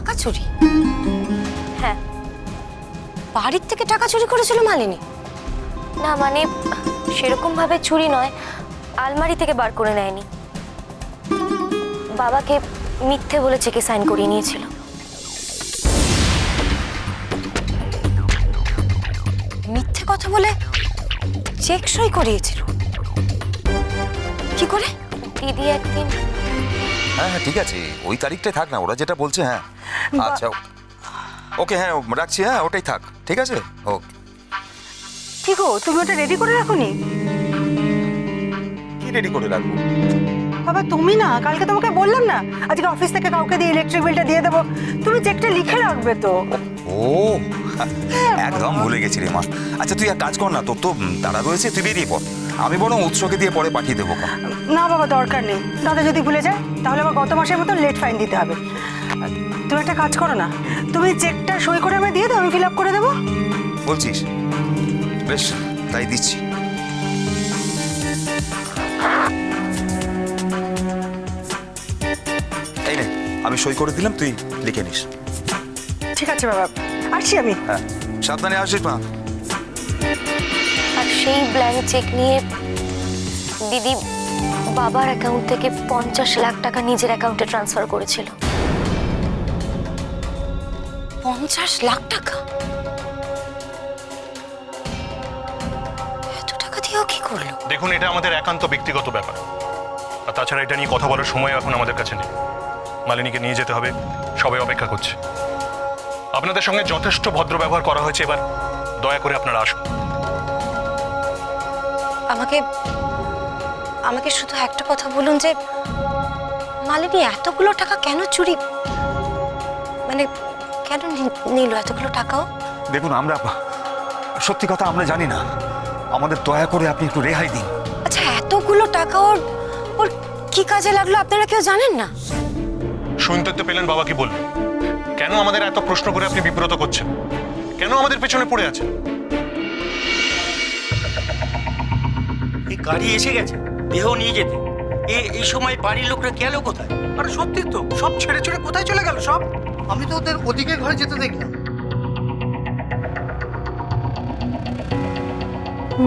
টাকা চুরি? হ্যাঁ। বাড়ির থেকে টাকা চুরি করেছিল মালিনী? না মানে সেরকম ভাবে চুরি নয়। আলমারি থেকে বার করে নেয়নি। বাবাকে মিথ্যে বলে চেকে সাইন করিয়ে নিয়েছিল। মিথ্যে কথা বলে চেক সই করিয়েছিল। কি করে? দিদি একদিন হ্যাঁ হ্যাঁ ঠিক আছে। ওই তারিখটাই থাক না, ওরা যেটা বলছে হ্যাঁ। আচ্ছা ওকে হ্যাঁ রাখছি হ্যাঁ ওটাই থাক ঠিক আছে? ওকে কি গো তুমি ওটা রেডি করে রাখোনি? কি রেডি করে রাখব? বাবা তুমি না কালকে তোমাকে বললাম না আজকে অফিস থেকে কাউকে দিয়ে ইলেকট্রিক বিলটা দিয়ে দেবো। তুমি চেকটা লিখে রাখবে তো। ও একদম ভুলে গেছি রে মা। আচ্ছা তুই এক কাজ কর না তোর তো তাড়া রয়েছে তুই বেরিয়ে পড়। আমি বরং উৎসকে দিয়ে পরে পাঠিয়ে দেবো। না বাবা দরকার নেই। দাদা যদি ভুলে যায় তাহলে আবার গত মাসের মতো লেট ফাইন দিতে হবে। তুমি একটা কাজ করো না। তুমি চেকটা সই করে আমি দিয়ে দাও আমি ফিল আপ করে দেবো। বলছিস? বেশ তাই দিচ্ছি। এই নে আমি সই করে দিলাম তুই লিখে নিস। ঠিক আছে বাবা আসছি আমি। হ্যাঁ সাবধানে আসিস মা। আর সেই ব্ল্যাঙ্ক চেক নিয়ে দিদি বাবার অ্যাকাউন্ট থেকে পঞ্চাশ লাখ টাকা নিজের অ্যাকাউন্টে ট্রান্সফার করেছিল। পঞ্চাশ লাখ টাকা? এত টাকা দিয়েও কি করল? দেখুন এটা আমাদের একান্ত ব্যক্তিগত ব্যাপার। আর তাছাড়া এটা নিয়ে কথা বলার সময় এখন আমাদের কাছে নেই। মালিনীকে নিয়ে যেতে হবে সবাই অপেক্ষা করছে। আপনাদের সঙ্গে যথেষ্ট ভদ্র ব্যবহার করা হয়েছে এবার দয়া করে আপনারা আসুন। আমাকে আমাকে শুধু একটা কথা বলুন যে মালিনী এতগুলো টাকা কেন চুরি? মানে কেন নিল এতগুলো টাকাও? দেখুন আমরা সত্যি কথা আমরা জানি না। আমাদের দয়া করে আপনি একটু রেহাই দিন। আচ্ছা এতগুলো টাকা ওর ওর কি কাজে লাগল আপনারা কেউ জানেন না? শুনতে তো পেলেন বাবা কি বললেন কেন আমাদের এত প্রশ্ন করে আপনি বিব্রত করছেন? কেন আমাদের পেছনে পড়ে আছেন? এই গাড়ি এসে গেছে দেহ নিয়ে যেতে। এ- এই সময় বাড়ির লোকরা গেল কোথায়? আরে সত্যি তো সব ছেড়ে ছেড়ে কোথায় চলে গেল সব? আমি তো ওদের ওদিকে ঘরে যেতে দেখলাম।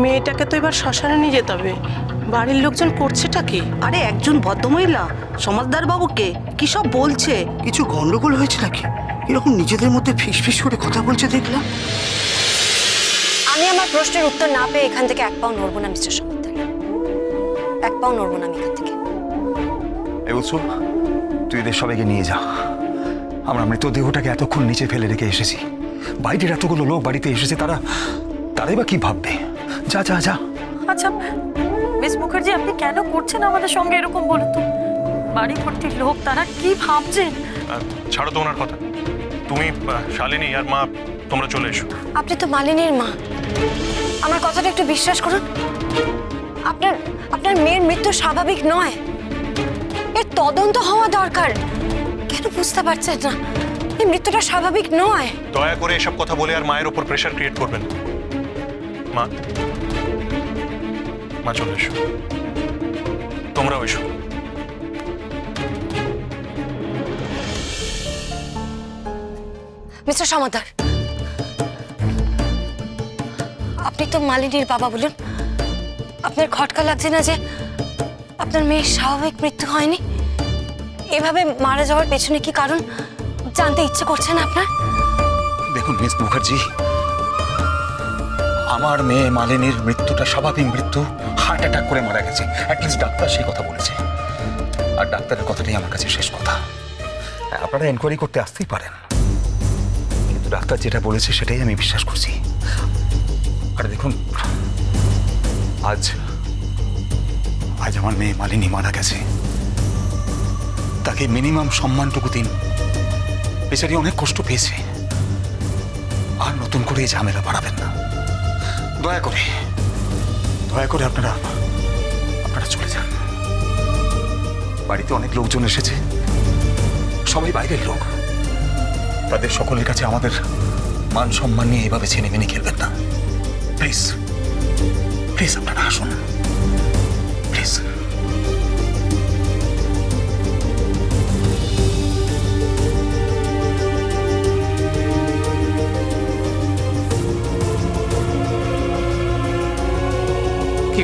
মেয়েটাকে তো এবার শ্মশানে নিয়ে যেতে হবে। বাড়ির লোকজন করছেটা কি? আরে একজন ভদ্রমহিলা। সমাজদার বাবুকে কি সব বলছে? কিছু গন্ডগোল হয়েছে নাকি? এরকম নিজেদের মধ্যে ফিস ফিস করে কথা বলছে দেখলাম। আমি আমার প্রশ্নের উত্তর না পেয়ে এখান থেকে এক পাও নড়বো না মিস্টার সমুদ্র এক পাও নড়বো না আমি এখান থেকে। এই উৎসব তুই এদের সবাইকে নিয়ে যা। আমরা মৃতদেহটাকে এতক্ষণ নিচে ফেলে রেখে এসেছি। বাইরের এতগুলো লোক বাড়িতে এসেছে তারা তারাই বা কি ভাববে? যা যা যা। আচ্ছা মিস মুখার্জি আপনি কেন করছেন আমাদের সঙ্গে এরকম বলুন তো? বাড়ি ভর্তি লোক তারা কি ভাবছেন ছাড়ো তো ওনার কথা। তুমি শালিনী আর মা তোমরা চলে এসো। আপনি তো মালিনীর মা। আমার কথাটা একটু বিশ্বাস করুন। আপনার আপনার মেয়ের মৃত্যু স্বাভাবিক নয়। এর তদন্ত হওয়া দরকার। কেন বুঝতে পারছেন না। এই মৃত্যুটা স্বাভাবিক নয়। দয়া করে এসব কথা বলে আর মায়ের ওপর প্রেশার ক্রিয়েট করবেন। মা মা চলে এসো। তোমরাও এসো। মিস্টার সমাদার আপনি তো মালিনীর বাবা বলুন। আপনার খটকা লাগছে না যে আপনার মেয়ের স্বাভাবিক মৃত্যু হয়নি? এভাবে মারা যাওয়ার পেছনে কি কারণ জানতে ইচ্ছে করছে না আপনার? দেখুন, মিস মুখার্জি, আমার মেয়ে মালিনীর মৃত্যুটা স্বাভাবিক মৃত্যু, হার্ট অ্যাটাক করে মারা গেছে। অ্যাটলিস্ট ডাক্তার সেই কথা বলেছে। আর ডাক্তারের কথাটাই আমার কাছে শেষ কথা। আপনারা এনকোয়ারি করতে আসতেই পারেন। কিন্তু ডাক্তার যেটা বলেছে সেটাই আমি বিশ্বাস করছি। আর দেখুন, আজ আজ আমার মেয়ে মালিনী মারা গেছে। তাকে মিনিমাম সম্মানটুকু দিন। বেচারি অনেক কষ্ট পেয়েছে। আর নতুন করে এই ঝামেলা বাড়াবেন না। দয়া করে। দয়া করে আপনারা আপনারা চলে যান। বাড়িতে অনেক লোকজন এসেছে। সবাই বাইরের লোক। তাদের সকলের কাছে আমাদের মান সম্মান নিয়ে এভাবে ছেনে মেনে খেলবেন না। প্লিজ প্লিজ আপনারা আসুন।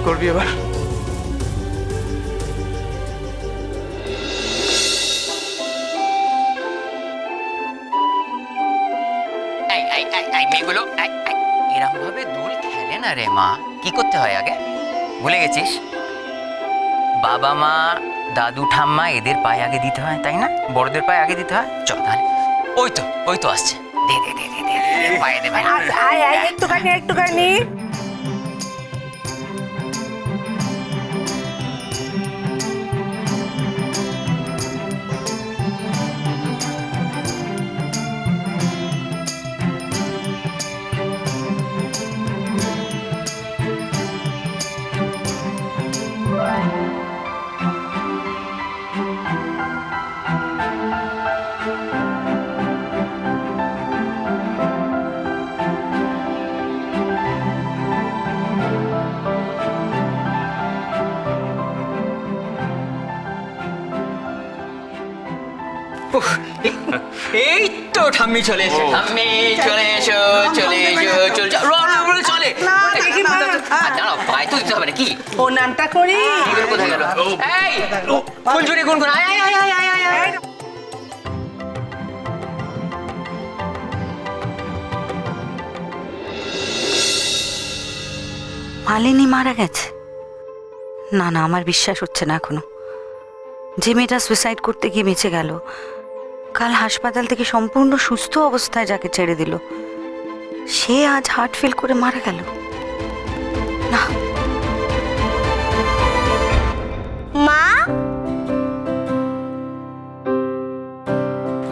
করবি এবার? মেয়েগুলো এরম ভাবে দোল খেলে না রে মা। কি করতে হয় আগে? ভুলে গেছিস? বাবা মা দাদু ঠাম্মা এদের পায়ে আগে দিতে হয় তাই না? বড়দের পায়ে আগে দিতে হয়? চল তাহলে। ওই তো ওই তো আসছে। দে দে দে দে দে, পায়ে দে পায়ে দে। একটুখানি একটুখানি। এই- তো ঠাম্মি চলে এসো ঠাম্মি চলে এসো চলে এসো চলে চলে। দেখি দাঁড়াও পায়ে তো দিতে হবে না কি ও করি। কোথায় গেল? এই ফুলঝুরি গুন গুন আয় আয় আয় আয় আয় আয় আয়। মালিনী মারা গেছে। না না আমার বিশ্বাস হচ্ছে না এখনও। যে মেয়েটা সুইসাইড করতে গিয়ে বেঁচে গেল কাল হাসপাতাল থেকে সম্পূর্ণ সুস্থ অবস্থায় যাকে ছেড়ে দিল সে আজ হার্ট ফেল করে মারা গেল। না। মা?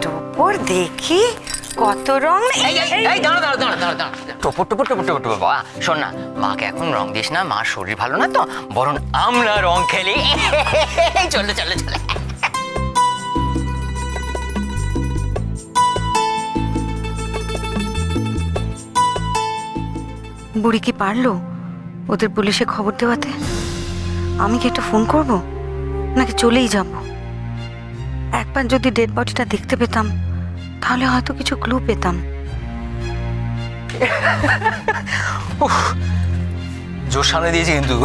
টোপর দেখি কত রং এই এই এই দাঁড়া দাঁড়া দাঁড়া দাঁড়া দাঁড়া। টপর টপর টপর টপর টপর বাবা শোন না মাকে এখন রং দিস না মার শরীর ভালো না তো বরং আমরা রং খেলি। চলে চলে চলে। বুড়ি কি পারল? ওদের পুলিশে খবর দেওয়াতে আমি কি একটা ফোন করব? নাকি চলেই যাব? একবার যদি ডেড বডিটা দেখতে পেতাম, তাহলে হয়তো কিছু ক্লু পেতাম। জোর সামনে দিয়েছি কিন্তু।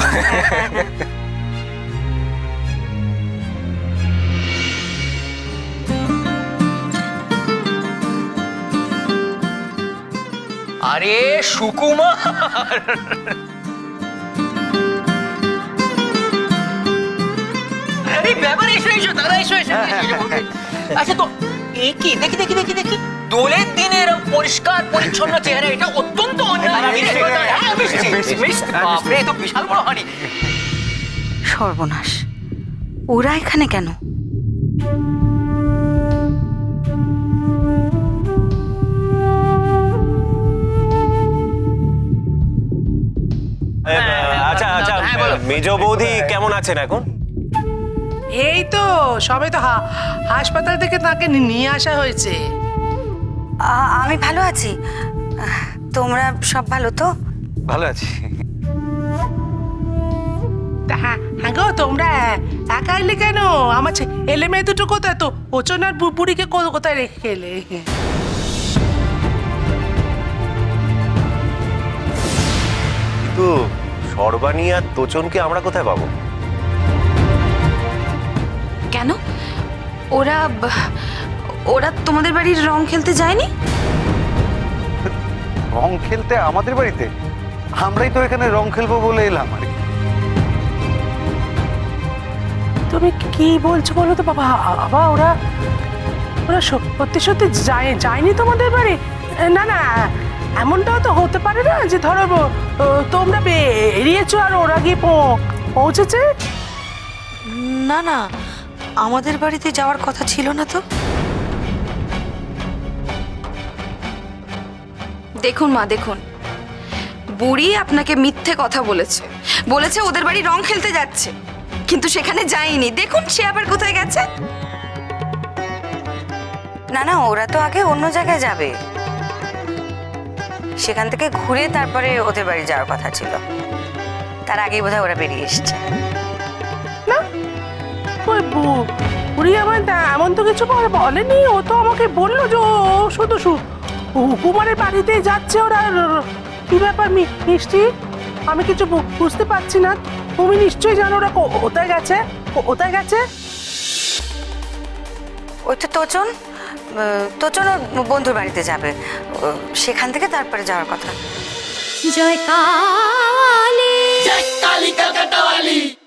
আরে সুকুমার! ব্যাপার এসো এসো দাদা এসো এসো এসো, এসো, বলবে। আচ্ছা তো এ কি? দেখি দেখি দেখি দেখি। দোলের দিনে এরকম পরিষ্কার পরিচ্ছন্ন চেহারা এটা অত্যন্ত অন্যায়। হ্যাঁ। বাপরে, তো বিশাল বড় হাঁড়ি। সর্বনাশ। ওরা এখানে কেন? আচ্ছা আচ্ছা হ্যাঁ, মেজ বৌদি কেমন আছেন এখন? এই তো সবে তো হা- হাসপাতাল থেকে তাকে নিয়ে আসা হয়েছে। আমি ভালো আছি। তোমরা সব ভালো তো? ভালো আছি। তা হ্যাঁ হ্যাঁ গো তোমরা একা এলে কেন? আমার এলে মেয়ে দুটো কোথায়? তো ওচনার বু- বুড়িকে কো- কোথায় রেখে এলে? কিন্তু সর্বাণী আর তোচনকে আমরা কোথায় পাবো? ওরা ওরা তোমাদের বাড়ির রং খেলতে যায়নি? রং খেলতে আমাদের বাড়িতে? আমরাই তো এখানে রং খেলব বলে এলাম আর কি। তুমি কি বলছো বলো তো বাবা? বাবা ওরা ওরা সত্যি সত্যি যায় যায়নি তোমাদের বাড়ি? না না এমনটাও তো হতে পারে না যে ধরো তোমরা বেরিয়েছো আর ওরা গিয়ে পৌ- পৌঁছেছে? না না আমাদের বাড়িতে যাওয়ার কথা ছিল না তো? দেখুন মা দেখুন। বুড়ি আপনাকে মিথ্যে কথা বলেছে। বলেছে ওদের বাড়ি রং খেলতে যাচ্ছে। কিন্তু সেখানে যায়নি। দেখুন সে আবার কোথায় গেছে। না না ওরা তো আগে অন্য জায়গায় যাবে। সেখান থেকে ঘুরে তারপরে ওদের বাড়ি যাওয়ার কথা ছিল। তার আগেই বোধহয় ওরা বেরিয়ে এসছে। ওই বু- বুড়ি আমার তা- এমন তো কিছু বলেনি। ও তো আমাকে বলল যে ও শুধু কুমারের বাড়িতে যাচ্ছে ওরা। কি ব্যাপার মি- মিষ্টি? আমি কিছু বু- বুঝতে পারছি না। তুমি নিশ্চয়ই জানো ওরা কোথায় গেছে? কোথায় গেছে? ওই তো তোচন ওর বন্ধুর বাড়িতে যাবে। ও, সেখান থেকে তারপরে যাওয়ার কথা। জয় কালী জয় কালী কলকাতা